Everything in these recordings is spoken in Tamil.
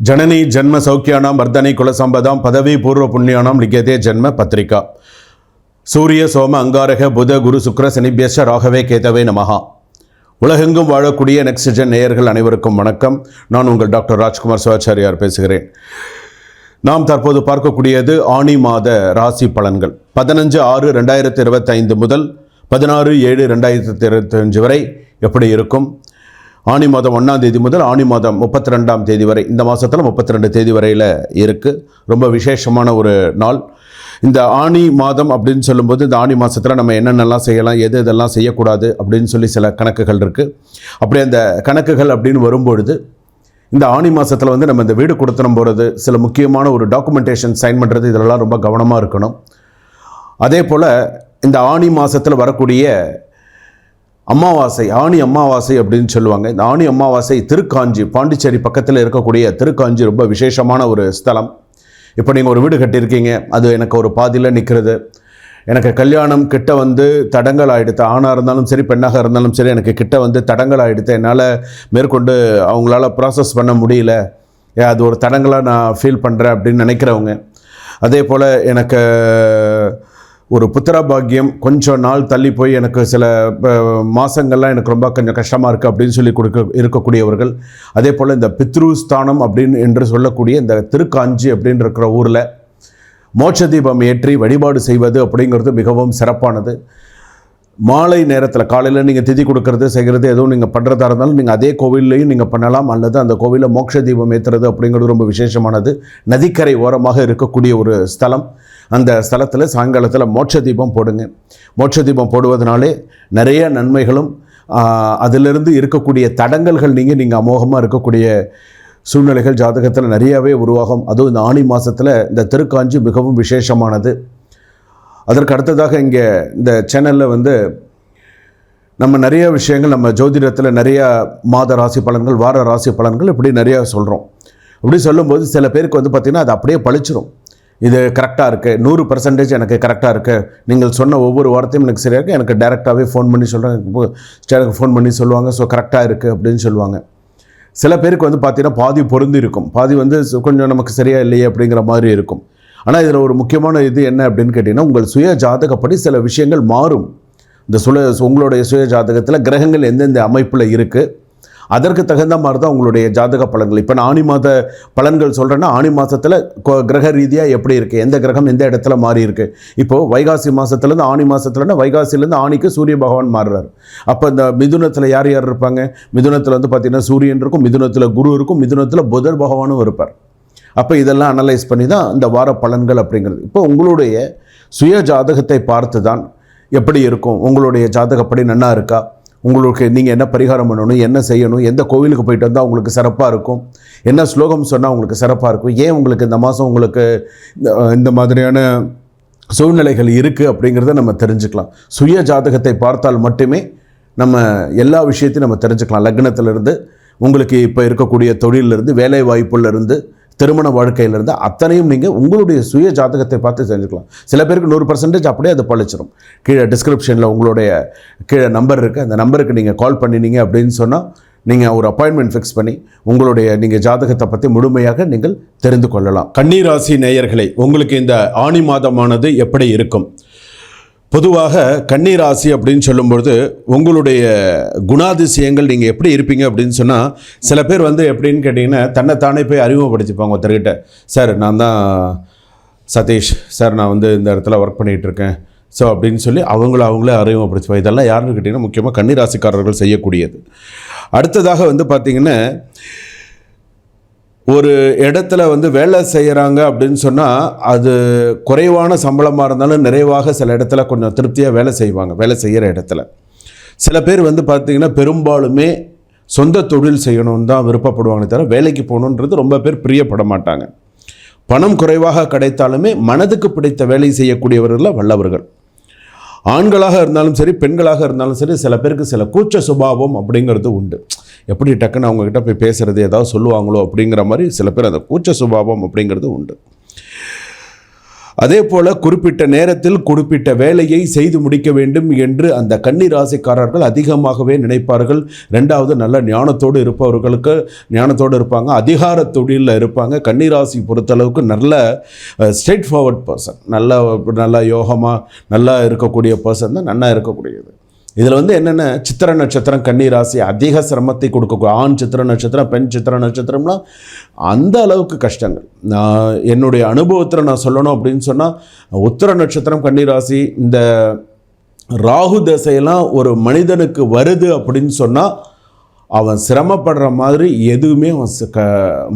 ஜனனி ஜென்ம சௌக்கியானாம் வர்தனை குலசம்பதாம் பதவி பூர்வ புண்ணியானாம் லிகதே ஜென்ம பத்திரிகா. சூரிய சோம அங்காரக புத குரு சுக்ர சனிபியஷ ராகவே கேதவே நமகா உலகெங்கும் வாழக்கூடிய நெக்ஸ்ட்ஜன் நேயர்கள் அனைவருக்கும் வணக்கம். நான் உங்கள் டாக்டர் ராஜ்குமார் சிவாச்சாரியார் பேசுகிறேன். நாம் தற்போது பார்க்கக்கூடியது ஆணி மாத ராசி பலன்கள். பதினஞ்சு ஆறு ரெண்டாயிரத்தி இருபத்தைந்து முதல் பதினாறு ஏழு ரெண்டாயிரத்தி இருபத்தஞ்சு வரை எப்படி இருக்கும்? ஆணி மாதம் ஒன்றாம் தேதி முதல் ஆணி மாதம் முப்பத்தி ரெண்டாம் தேதி வரை இந்த மாதத்தில் முப்பத்தி ரெண்டு தேதி வரையில் இருக்குது ரொம்ப விசேஷமான ஒரு நாள். இந்த ஆணி மாதம் அப்படின்னு சொல்லும்போது இந்த ஆணி மாதத்தில் நம்ம என்னென்னலாம் செய்யலாம் எது இதெல்லாம் செய்யக்கூடாது அப்படின்னு சொல்லி சில கணக்குகள் இருக்குது அப்படி அந்த கணக்குகள் அப்படின்னு வரும்பொழுது இந்த ஆணி மாதத்தில் வந்து நம்ம இந்த வீடு கொடுத்தனம் போகிறது சில முக்கியமான ஒரு டாக்குமெண்டேஷன் சைன் பண்ணுறது இதெல்லாம் ரொம்ப கவனமாக இருக்கணும். அதே போல் இந்த ஆணி மாதத்தில் வரக்கூடிய அமாவாசை ஆணி அமாவாசை அப்படின்னு சொல்லுவாங்க. இந்த ஆணி அமாவாசை திருக்காஞ்சி பாண்டிச்சேரி பக்கத்தில் இருக்கக்கூடிய திருக்காஞ்சி ரொம்ப விசேஷமான ஒரு ஸ்தலம். இப்போ நீங்கள் ஒரு வீடு கட்டியிருக்கீங்க அது எனக்கு ஒரு பாதியில் நிற்கிறது எனக்கு கல்யாணம் கிட்ட வந்து தடங்கள் ஆகிடுத்து ஆணாக இருந்தாலும் சரி பெண்ணாக இருந்தாலும் சரி எனக்கு கிட்ட வந்து தடங்கள் ஆகிடுத்து என்னால் மேற்கொண்டு அவங்களால ப்ராசஸ் பண்ண முடியல. அது ஒரு தடங்களாக நான் ஃபீல் பண்ணுறேன் அப்படின்னு நினைக்கிறவங்க. அதே போல் எனக்கு ஒரு புத்திர பாக்கியம் கொஞ்சம் நாள் தள்ளி போய் எனக்கு சில மாதங்கள்லாம் எனக்கு ரொம்ப கொஞ்சம் கஷ்டமாக இருக்குது அப்படின்னு சொல்லி கொடுக்க இருக்கக்கூடியவர்கள் அதே போல் இந்த பித்ரு ஸ்தானம் அப்படின்னு என்று சொல்லக்கூடிய இந்த திருக்காஞ்சி அப்படின்னு இருக்கிற ஊரில் மோட்ச தீபம் ஏற்றி வழிபாடு செய்வது அப்படிங்கிறது மிகவும் சிறப்பானது. மாலை நேரத்தில் காலையில் நீங்கள் திதி கொடுக்கறது செய்கிறது எதுவும் நீங்கள் பண்ணுறதா இருந்தாலும் நீங்கள் அதே கோவில்லையும் நீங்கள் பண்ணலாம். அல்லது அந்த கோவிலில் மோட்ச தீபம் ஏற்றுறது அப்படிங்கிறது ரொம்ப விசேஷமானது. நதிக்கரை ஓரமாக இருக்கக்கூடிய ஒரு ஸ்தலம். அந்த ஸ்தலத்தில் சாயங்காலத்தில் மோட்ச தீபம் போடுங்க. மோட்ச தீபம் போடுவதனாலே நிறைய நன்மைகளும் அதிலிருந்து இருக்கக்கூடிய தடங்கல்கள் நீங்கள் நீங்கள் அமோகமாக இருக்கக்கூடிய சூழ்நிலைகள் ஜாதகத்தில் நிறையாவே உருவாகும். அதுவும் இந்த ஆணி மாதத்தில் இந்த திருக்காஞ்சி மிகவும் விசேஷமானது. அதற்கு அடுத்ததாக இங்கே இந்த சேனலில் வந்து நம்ம நிறைய விஷயங்கள் நம்ம ஜோதிடத்தில் நிறையா மாத ராசி பலன்கள் வார ராசி பலன்கள் இப்படி நிறையா சொல்கிறோம் அப்படி சொல்லும்போது சில பேருக்கு வந்து பார்த்திங்கன்னா அது அப்படியே பழிச்சிரும் இது கரெக்டாக இருக்குது நூறு பர்சன்டேஜ் எனக்கு கரெக்டாக இருக்குது நீங்கள் சொன்ன ஒவ்வொரு வார்த்தையும் எனக்கு சரியாக இருக்குது எனக்கு டேரெக்டாகவே ஃபோன் பண்ணி சொல்கிறாங்க எனக்கு ஃபோன் பண்ணி சொல்லுவாங்க. ஸோ கரெக்டாக இருக்குது அப்படின்னு சொல்லுவாங்க. சில பேருக்கு வந்து பார்த்தீங்கன்னா பாதி பொருந்திருக்கும் பாதி வந்து கொஞ்சம் நமக்கு சரியாக இல்லையே அப்படிங்கிற மாதிரி இருக்கும். ஆனால் இதில் ஒரு முக்கியமான இது என்ன அப்படின்னு கேட்டிங்கன்னா உங்கள் சுய ஜாதகப்படி சில விஷயங்கள் மாறும். இந்த சுல உங்களுடைய சுய ஜாதகத்தில் கிரகங்கள் எந்தெந்த அமைப்பில் இருக்குது அதற்கு தகுந்த மாதிரி தான் உங்களுடைய ஜாதக பலன்கள். இப்போ நான் ஆணி மாத பலன்கள் சொல்கிறேன்னா ஆணி மாதத்தில் கிரக ரீதியாக எப்படி இருக்குது எந்த கிரகம் எந்த இடத்துல மாறி இருக்கு? இப்போது வைகாசி மாதத்துலேருந்து ஆணி மாதத்துலன்னா வைகாசிலேருந்து ஆணிக்கு சூரிய பகவான் மாறுறாரு. அப்போ இந்த மிதுனத்தில் யார் யார் இருப்பாங்க? மிதுனத்தில் வந்து பார்த்திங்கன்னா சூரியன் இருக்கும் மிதுனத்தில் குரு இருக்கும் மிதுனத்தில் புதர் பகவானும் இருப்பார். அப்போ இதெல்லாம் அனலைஸ் பண்ணி தான் இந்த வார பலன்கள் அப்படிங்கிறது. இப்போ உங்களுடைய சுய ஜாதகத்தை பார்த்து தான் எப்படி இருக்கும்? உங்களுடைய ஜாதகப்படி நன்னா இருக்கா? உங்களுக்கு நீங்கள் என்ன பரிகாரம் பண்ணணும் என்ன செய்யணும் எந்த கோவிலுக்கு போயிட்டு வந்தால் உங்களுக்கு சிறப்பாக இருக்கும் என்ன ஸ்லோகம் சொன்னால் உங்களுக்கு சிறப்பாக இருக்கும் ஏன் உங்களுக்கு இந்த மாதம் உங்களுக்கு இந்த- இந்த மாதிரியான சூழ்நிலைகள் இருக்குது அப்படிங்கிறத நம்ம தெரிஞ்சுக்கலாம். சுய ஜாதகத்தை பார்த்தால் மட்டுமே நம்ம எல்லா விஷயத்தையும் நம்ம தெரிஞ்சுக்கலாம். லக்னத்திலிருந்து உங்களுக்கு இப்போ இருக்கக்கூடிய தொழிலிருந்து வேலை வாய்ப்புலேருந்து திருமண வாழ்க்கையிலிருந்து அத்தனையும் நீங்கள் உங்களுடைய சுய ஜாதகத்தை பார்த்து செஞ்சுக்கலாம் சில பேருக்கு நூறு பர்சன்டேஜ் அப்படியே அது பழிச்சிடும் கீழே டிஸ்கிரிப்ஷனில் உங்களுடைய கீழே நம்பர் இருக்குது அந்த நம்பருக்கு நீங்கள் கால் பண்ணினீங்க அப்படின்னு சொன்னால் நீங்கள் ஒரு அப்பாயின்மெண்ட் ஃபிக்ஸ் பண்ணி உங்களுடைய நீங்கள் ஜாதகத்தை பற்றி முழுமையாக நீங்கள் தெரிந்து கொள்ளலாம். கன்னிராசி நேயர்களே உங்களுக்கு இந்த ஆணி மாதமானது எப்படி இருக்கும்? பொதுவாக கன்னிராசி அப்படின்னு சொல்லும்பொழுது உங்களுடைய குணாதிசயங்கள் நீங்கள் எப்படி இருப்பீங்க அப்படின்னு சொன்னால் சில பேர் வந்து எப்படின்னு கேட்டிங்கன்னா தன்னைத்தானே போய் அறிமுகப்படுத்திப்பாங்க ஒருத்தர்கிட்ட. சார் நான் தான் சதீஷ். சார் நான் வந்து இந்த இடத்துல ஒர்க் பண்ணிகிட்டு இருக்கேன். ஸோ அப்படின்னு சொல்லி அவங்கள அவங்களே அறிமுகப்படுத்திப்பாங்க. இதெல்லாம் யாருன்னு கேட்டிங்கன்னா முக்கியமாக கன்னிராசிக்காரர்கள் செய்யக்கூடியது. அடுத்ததாக வந்து பார்த்திங்கன்னா ஒரு இடத்துல வந்து வேலை செய்கிறாங்க அப்படின்னு சொன்னால் அது குறைவான சம்பளமாக இருந்தாலும் நிறைவாக சில இடத்துல கொஞ்சம் திருப்தியாக வேலை செய்வாங்க வேலை செய்கிற இடத்துல. சில பேர் வந்து பார்த்திங்கன்னா பெரும்பாலுமே சொந்த தொழில் செய்யணும்னு தான் விருப்பப்படுவாங்களே தவிர வேலைக்கு போகணுன்றது ரொம்ப பேர் பிரியப்பட மாட்டாங்க. பணம் குறைவாக கிடைத்தாலுமே மனதுக்கு பிடித்த வேலை செய்யக்கூடியவர்கள் வல்லவர்கள். ஆண்களாக இருந்தாலும் சரி பெண்களாக இருந்தாலும் சரி சில பேருக்கு சில கூச்ச சுபாவம் அப்படிங்கிறது உண்டு. எப்படி டக்குன்னு அவங்கக்கிட்ட போய் பேசுறது ஏதாவது சொல்லுவாங்களோ அப்படிங்கிற மாதிரி சில பேர் அந்த கூச்ச சுபாவம் அப்படிங்கிறது உண்டு. அதே போல குறிப்பிட்ட நேரத்தில் குறிப்பிட்ட வேலையை செய்து முடிக்க வேண்டும் என்று அந்த கன்னி ராசிக்காரர்கள் அதிகமாகவே நினைப்பார்கள். ரெண்டாவது நல்ல ஞானத்தோடு இருப்பவர்களுக்கு ஞானத்தோடு இருப்பாங்க அதிகார தொழிலில் இருப்பாங்க. கன்னி ராசி பொறுத்தளவுக்கு நல்ல ஸ்ட்ரெயிட் ஃபார்வர்ட் பர்சன் நல்ல நல்ல யோகமாக நல்லா இருக்கக்கூடிய பர்சன் தான் நல்லா இருக்கக்கூடியது. இதில் வந்து என்னென்ன? சித்திர நட்சத்திரம் கன்னி ராசி அதிக சிரமத்தை கொடுக்க ஆண் சித்திர நட்சத்திரம் பெண் சித்திர நட்சத்திரம்லாம் அந்த அளவுக்கு கஷ்டங்கள். நான் என்னுடைய அனுபவத்தில் நான் சொல்லணும் அப்படின்னு சொன்னால் உத்திர நட்சத்திரம் கன்னி ராசி இந்த ராகு தசையெல்லாம் ஒரு மனிதனுக்கு வருது அப்படின்னு சொன்னால் அவன் சிரமப்படுற மாதிரி எதுவுமே அவன் க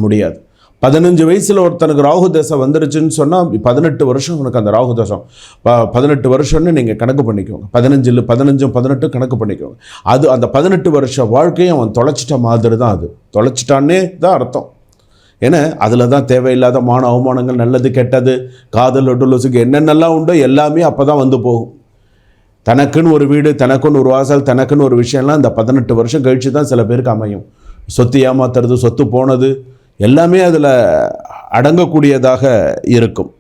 முடியாது. பதினஞ்சு வயசில் ஒருத்தனுக்கு ராகு தசை வந்துருச்சுன்னு சொன்னால் பதினெட்டு வருஷம் உனக்கு அந்த ராகு தசம் ப பதினெட்டு வருஷம்னு நீங்கள் கணக்கு பண்ணிக்கோங்க. பதினஞ்சில் பதினஞ்சும் பதினெட்டு கணக்கு பண்ணிக்கோங்க. அது அந்த பதினெட்டு வருஷ வாழ்க்கையும் அவன் தொலைச்சிட்ட மாதிரி தான் அது. தொலைச்சிட்டான்னே தான் அர்த்தம். ஏன்னா அதில் தான் தேவையில்லாத மான அவமானங்கள் நல்லது கெட்டது காதல் ஒட்டுலசுக்கு என்னென்னலாம் உண்டோ எல்லாமே அப்போ தான் வந்து போகும். தனக்குன்னு ஒரு வீடு தனக்குன்னு ஒரு வாசல் தனக்குன்னு ஒரு விஷயம்லாம் இந்த பதினெட்டு வருஷம் கழித்து தான் சில பேருக்கு அமையும். சொத்து ஏமாத்துறது சொத்து போனது எல்லாமே அதில் அடங்கக்கூடியதாக இருக்கும்.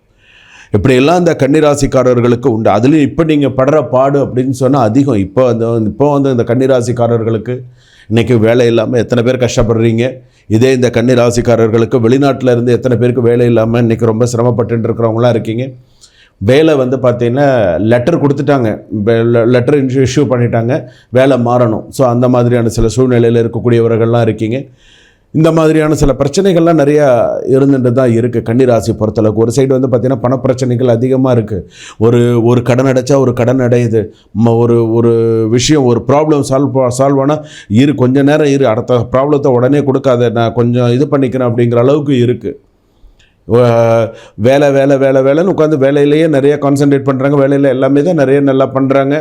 இப்படியெல்லாம் இந்த கன்னிராசிக்காரர்களுக்கு உண்டு. அதுலேயும் இப்போ நீங்கள் படுற பாடு அப்படின்னு சொன்னால் அதிகம். இப்போ அந்த இப்போ வந்து இந்த கன்னிராசிக்காரர்களுக்கு இன்றைக்கி வேலை இல்லாமல் எத்தனை பேர் கஷ்டப்படுறீங்க? இதே இந்த கன்னிராசிக்காரர்களுக்கு வெளிநாட்டில் இருந்து எத்தனை பேருக்கு வேலை இல்லாமல் இன்றைக்கி ரொம்ப சிரமப்பட்டு இருக்கிறவங்களாம் இருக்கீங்க. வேலை வந்து பார்த்தீங்கன்னா லெட்டர் கொடுத்துட்டாங்க. லெட்டர் இஷ்யூ பண்ணிட்டாங்க. வேலை மாறணும். ஸோ அந்த மாதிரியான சில சூழ்நிலையில் இருக்கக்கூடியவர்கள்லாம் இருக்கீங்க. இந்த மாதிரியான சில பிரச்சனைகள்லாம் நிறையா இருந்துட்டு தான் இருக்குது கன்னிராசி பொறுத்தளவுக்கு ஒரு சைடு வந்து பார்த்திங்கன்னா பணப்பிரச்சனைகள் அதிகமாக இருக்குது ஒரு ஒரு கடன் அடைச்சா ஒரு கடன் அடையுது. ம- ஒரு ஒரு விஷயம் ஒரு ப்ராப்ளம் சால்வ் சால்வ் ஆனால் இரு கொஞ்ச நேரம் இரு. அடுத்த ப்ராப்ளத்தை உடனே கொடுக்காத நான் கொஞ்சம் இது பண்ணிக்கிறேன் அப்படிங்கிற அளவுக்கு இருக்குது வேலை வேலை வேலை வேலைன்னு உட்காந்து வேலையிலேயே நிறைய கான்சென்ட்ரேட் பண்ணுறாங்க வேலையில் எல்லாமே தான் நிறைய நல்லா பண்ணுறாங்க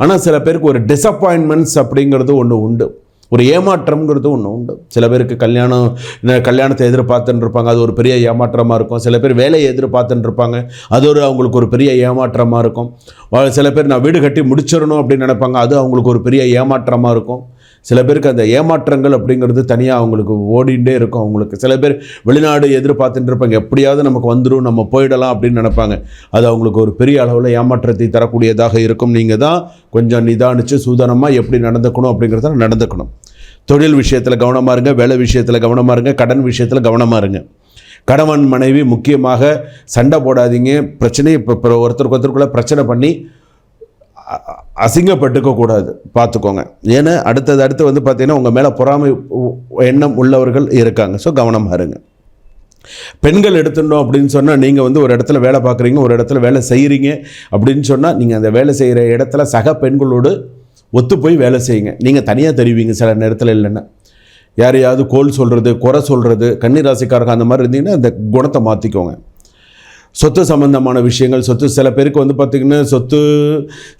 ஆனால் சில பேருக்கு ஒரு டிசப்பாயின்மெண்ட்ஸ் அப்படிங்கிறது ஒன்று உண்டு. ஒரு ஏமாற்றம்ங்கிறது ஒன்று உண்டு. சில பேருக்கு கல்யாணம் கல்யாணத்தை எதிர்பார்த்துன்னு இருப்பாங்க அது ஒரு பெரிய ஏமாற்றமாக இருக்கும். சில பேர் வேலையை எதிர்பார்த்துன்னு இருப்பாங்க அது ஒரு அவங்களுக்கு ஒரு பெரிய ஏமாற்றமாக இருக்கும். சில பேர் நான் வீடு கட்டி முடிச்சிடணும் அப்படின்னு நினைப்பாங்க அது அவங்களுக்கு ஒரு பெரிய ஏமாற்றமாக இருக்கும். சில பேருக்கு அந்த ஏமாற்றங்கள் அப்படிங்கிறது தனியாக அவங்களுக்கு ஓடிண்டே இருக்கும். அவங்களுக்கு சில பேர் வெளிநாடு எதிர்பார்த்துட்டு இருப்பாங்க எப்படியாவது நமக்கு வந்துடும் நம்ம போயிடலாம் அப்படின்னு நினைப்பாங்க. அது அவங்களுக்கு ஒரு பெரிய அளவில் ஏமாற்றத்தை தரக்கூடியதாக இருக்கும். நீங்கள் தான் கொஞ்சம் நிதானித்து சூதனமாக எப்படி நடந்துக்கணும் அப்படிங்கிறத நடந்துக்கணும். தொழில் விஷயத்தில் கவனமாக இருங்க வேலை விஷயத்தில் கவனமாக இருங்க கடன் விஷயத்தில் கவனமாக இருங்க. கணவன் மனைவி முக்கியமாக சண்டை போடாதீங்க பிரச்சனையை இப்போ ஒருத்தருக்கு ஒருத்தருக்குள்ளே பிரச்சனை பண்ணி அசிங்கப்பட்டுக்க கூடாது பார்த்துக்கோங்க. ஏன்னா அடுத்தது அடுத்து வந்து பார்த்தீங்கன்னா உங்கள் மேலே பொறாமை எண்ணம் உள்ளவர்கள் இருக்காங்க. ஸோ கவனமாக இருங்க. பெண்கள் எடுத்துட்டோம் அப்படின்னு சொன்னால் நீங்கள் வந்து ஒரு இடத்துல வேலை பார்க்குறீங்க ஒரு இடத்துல வேலை செய்கிறீங்க அப்படின்னு சொன்னால் நீங்கள் அந்த வேலை செய்கிற இடத்துல சக பெண்களோடு ஒத்து போய் வேலை செய்யுங்க. நீங்கள் தனியாக தெரிவிங்க சில நேரத்தில் இல்லைன்னா. யாரையாவது கோல் சொல்கிறது குறை சொல்கிறது கன்னிராசிக்காரங்க அந்த மாதிரி இருந்தீங்கன்னா அந்த குணத்தை மாற்றிக்கோங்க சொத்து சம்பந்தமான விஷயங்கள் சொத்து சில பேருக்கு வந்து பார்த்திங்கன்னா சொத்து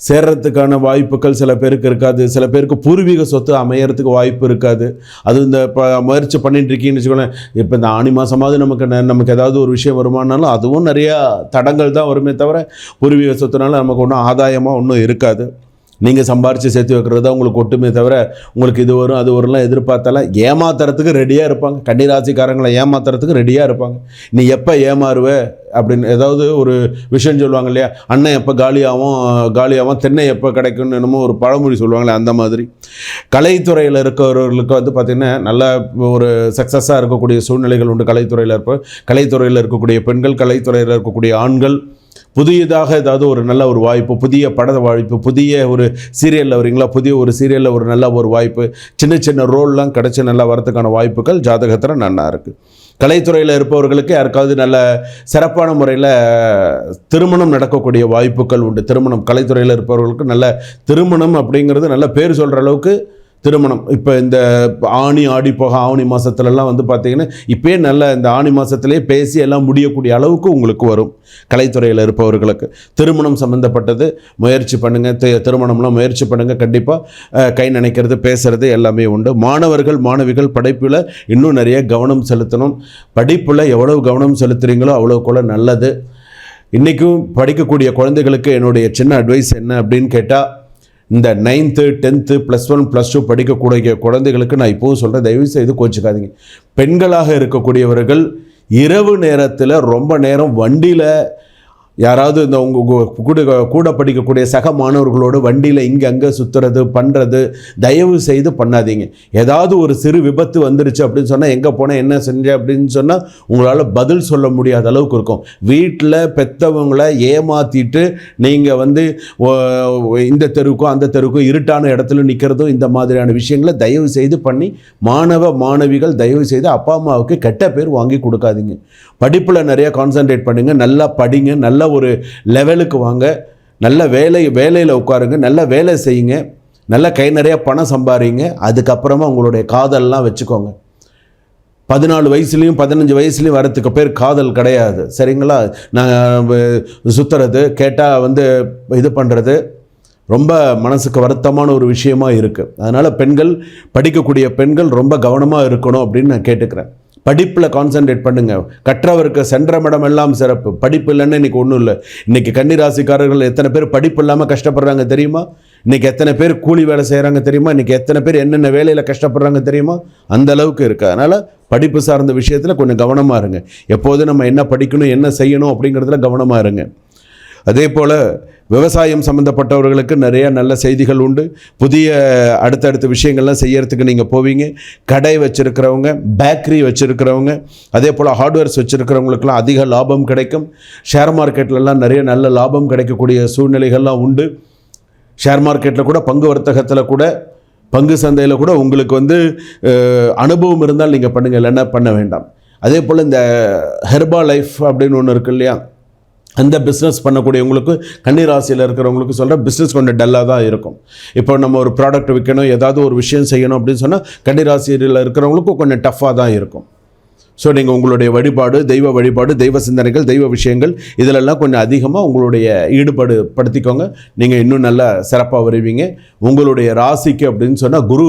சேர்றதுக்கான வாய்ப்புகள் சில பேருக்கு இருக்காது. சில பேருக்கு பூர்வீக சொத்து அமையறதுக்கு வாய்ப்பு இருக்காது. அது இந்த இப்போ முயற்சி பண்ணிட்டு இருக்கீங்கன்னு வச்சுக்கோங்களேன். இப்போ இந்த ஆணி மாதமாவது நமக்கு ந- நமக்கு ஏதாவது ஒரு விஷயம் வருமானாலும் அதுவும் நிறையா தடங்கள் தான் வருமே தவிர பூர்வீக சொத்துனால நமக்கு ஒன்றும் ஆதாயமாக ஒன்றும் இருக்காது. நீங்கள் சம்பாரித்து சேர்த்து வைக்கிறது தான் உங்களுக்கு ஒட்டுமே தவிர உங்களுக்கு இது வரும் அது வரும்லாம் எதிர்பார்த்தாலாம் ஏமாத்துறதுக்கு ரெடியாக இருப்பாங்க. கன்னிராசிக்காரங்களை ஏமாத்துறதுக்கு ரெடியாக இருப்பாங்க. நீ எப்போ ஏமாறுவ? அப்படின்னு ஏதாவது ஒரு விஷயம் சொல்லுவாங்க இல்லையா? அண்ணன் எப்போ காலியாகவும் காலியாகவும் தென்னை எப்போ கிடைக்கும்னு என்னமோ ஒரு பழமொழி சொல்லுவாங்களே அந்த மாதிரி. கலைத்துறையில் இருக்கிறவர்களுக்கு வந்து பார்த்திங்கன்னா நல்ல ஒரு சக்ஸஸாக இருக்கக்கூடிய சூழ்நிலைகள் உண்டு. கலைத்துறையில் இருப்ப கலைத்துறையில் இருக்கக்கூடிய பெண்கள் கலைத்துறையில் இருக்கக்கூடிய ஆண்கள். புதியதாக ஏதாவது ஒரு நல்ல ஒரு வாய்ப்பு புதிய பட வாய்ப்பு புதிய ஒரு சீரியலில் வரீங்களா? புதிய ஒரு சீரியலில் ஒரு நல்ல ஒரு வாய்ப்பு சின்ன சின்ன ரோல்லாம் கிடச்சி நல்லா வரதுக்கான வாய்ப்புகள் ஜாதகத்தில் நல்லா இருக்குது கலைத்துறையில் இருப்பவர்களுக்கு யாருக்காவது நல்ல சிறப்பான முறையில் திருமணம் நடக்கக்கூடிய வாய்ப்புகள் உண்டு. திருமணம் கலைத்துறையில் இருப்பவர்களுக்கு நல்ல திருமணம் அப்படிங்கிறது நல்ல பேர் சொல்கிற அளவுக்கு திருமணம். இப்போ இந்த ஆணி ஆடி போக ஆவணி மாதத்துலலாம் வந்து பார்த்திங்கன்னா இப்போயே நல்ல இந்த ஆணி மாதத்துலேயே பேசி எல்லாம் முடியக்கூடிய அளவுக்கு உங்களுக்கு வரும். கலைத்துறையில் இருப்பவர்களுக்கு. திருமணம் சம்மந்தப்பட்டது முயற்சி பண்ணுங்கள் திருமணம்லாம் முயற்சி பண்ணுங்கள் கண்டிப்பாக கை நினைக்கிறது பேசுகிறது எல்லாமே உண்டு. மாணவர்கள் மாணவிகள் படிப்பில் இன்னும் நிறைய கவனம் செலுத்தணும். படிப்பில் எவ்வளவு கவனம் செலுத்துறீங்களோ அவ்வளோக்குள்ள நல்லது. இன்றைக்கும் படிக்கக்கூடிய குழந்தைகளுக்கு என்னுடைய சின்ன அட்வைஸ் என்ன அப்படின்னு கேட்டால் இந்த ninth tenth plus one plus two படிக்கக்கூடிய குழந்தைகளுக்கு நான் இப்போவும் சொல்கிறேன் தயவு செய்து கோச்சிக்காதீங்க. பெண்களாக இருக்கக்கூடியவர்கள் இரவு நேரத்தில் ரொம்ப நேரம் வண்டியில் யாராவது இந்த உங்கள் கூட கூட படிக்கக்கூடிய சக மாணவர்களோடு வண்டியில் இங்கே அங்கே சுற்றுறது பண்ணுறது தயவு செய்து பண்ணாதீங்க. ஏதாவது ஒரு சிறு விபத்து வந்துருச்சு அப்படின்னு சொன்னால் எங்கே போனேன் என்ன செஞ்ச அப்படின்னு சொன்னால் உங்களால் பதில் சொல்ல முடியாத அளவுக்கு இருக்கும். வீட்டில் பெற்றவங்கள ஏமாற்றிட்டு நீங்கள் வந்து இந்த தெருவுக்கும் அந்த தெருவுக்கும் இருட்டான இடத்துல நிற்கிறதும் இந்த மாதிரியான விஷயங்களை தயவு செய்து பண்ணி மாணவ மாணவிகள் தயவு செய்து அப்பா அம்மாவுக்கு கெட்ட பேர் வாங்கி கொடுக்காதீங்க. படிப்பில் நிறைய கான்சென்ட்ரேட் பண்ணுங்கள் நல்லா படிங்க. நல்ல ஒரு லெவலுக்கு வாங்க. நல்ல வேலை வேலையில் உட்காருங்க. நல்ல வேலை செய்யுங்க. நல்ல கை நிறைய பணம் சம்பாதிங்க அதுக்கப்புறமா உங்களுடைய காதல்லாம் வச்சுக்கோங்க. பதினாலு வயசுலேயும் பதினஞ்சு வயசுலேயும் வரத்துக்கு பேர் காதல் கிடையாது. சரிங்களா? நான் சுற்றுறது கேட்டால் வந்து இது பண்ணுறது ரொம்ப மனசுக்கு வருத்தமான ஒரு விஷயமா இருக்குது அதனால் பெண்கள் படிக்கக்கூடிய பெண்கள் ரொம்ப கவனமாக இருக்கணும் அப்படின்னு நான் கேட்டுக்கிறேன். படிப்பில் கான்சென்ட்ரேட் பண்ணுங்க. கற்றவருக்கு சென்ற மடம் எல்லாம் சிறப்பு. படிப்பு இல்லைன்னு இன்றைக்கி ஒன்றும் இல்லை. இன்னைக்கு கன்னிராசிக்காரர்கள் எத்தனை பேர் படிப்பு இல்லாமல் கஷ்டப்படுறாங்க தெரியுமா? இன்றைக்கி எத்தனை பேர் கூலி வேலை செய்கிறாங்க தெரியுமா? இன்றைக்கி எத்தனை பேர் என்னென்ன வேலையில் கஷ்டப்படுறாங்க தெரியுமா? அந்த அளவுக்கு இருக்குது அதனால் படிப்பு சார்ந்த விஷயத்தில் கொஞ்சம் கவனமாக இருங்க. எப்போதும் நம்ம என்ன படிக்கணும் என்ன செய்யணும் அப்படிங்கிறதுல கவனமாக இருங்க. அதே போல் விவசாயம் சம்மந்தப்பட்டவர்களுக்கு நிறைய நல்ல செய்திகள் உண்டு. புதிய அடுத்தடுத்த விஷயங்கள்லாம் செய்யறதுக்கு நீங்கள் போவீங்க. கடை வச்சுருக்கிறவங்க பேக்கரி வச்சுருக்கிறவங்க அதே போல் ஹார்ட்வேர்ஸ் வச்சுருக்கிறவங்களுக்கெல்லாம் அதிக லாபம் கிடைக்கும். ஷேர் மார்க்கெட்லலாம் நிறைய நல்ல லாபம் கிடைக்கக்கூடிய சூழ்நிலைகள்லாம் உண்டு. ஷேர் மார்க்கெட்டில் கூட பங்கு வர்த்தகத்தில் கூட பங்கு சந்தையில் கூட உங்களுக்கு வந்து அனுபவம் இருந்தால் நீங்கள் பண்ணுங்கள் இல்லைன்னா பண்ண வேண்டாம். அதே போல் இந்த ஹெர்பா லைஃப் அப்படின்னு ஒன்று இருக்கு இல்லையா? அந்த பிஸ்னஸ் பண்ணக்கூடியவங்களுக்கு கன்னிராசியில் இருக்கிறவங்களுக்கு சொல்கிற பிஸ்னஸ் கொஞ்சம் டல்லாக தான் இருக்கும். இப்போ நம்ம ஒரு ப்ராடக்ட் விற்கணும் ஏதாவது ஒரு விஷயம் செய்யணும் அப்படின்னு சொன்னால் கன்னிராசியில் இருக்கிறவங்களுக்கும் கொஞ்சம் டஃப்பாக தான் இருக்கும். ஸோ நீங்கள் உங்களுடைய வழிபாடு தெய்வ வழிபாடு தெய்வ சிந்தனைகள் தெய்வ விஷயங்கள் இதிலெல்லாம் கொஞ்சம் அதிகமாக உங்களுடைய ஈடுபாடு படுத்திக்கோங்க. நீங்கள் இன்னும் நல்லா சிறப்பாக வருவீங்க. உங்களுடைய ராசிக்கு அப்படின்னு சொன்னால் குரு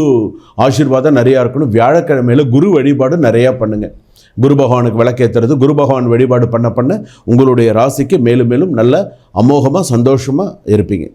ஆசீர்வாதம் நிறையா இருக்கணும். வியாழக்கிழமையில் குரு வழிபாடு நிறையா பண்ணுங்கள் குரு பகவானுக்கு விளக்கேற்றுறது குரு பகவான் வழிபாடு பண்ண பண்ண உங்களுடைய ராசிக்கு மேலும் மேலும் நல்ல அமோகமாக சந்தோஷமாக இருப்பீங்க.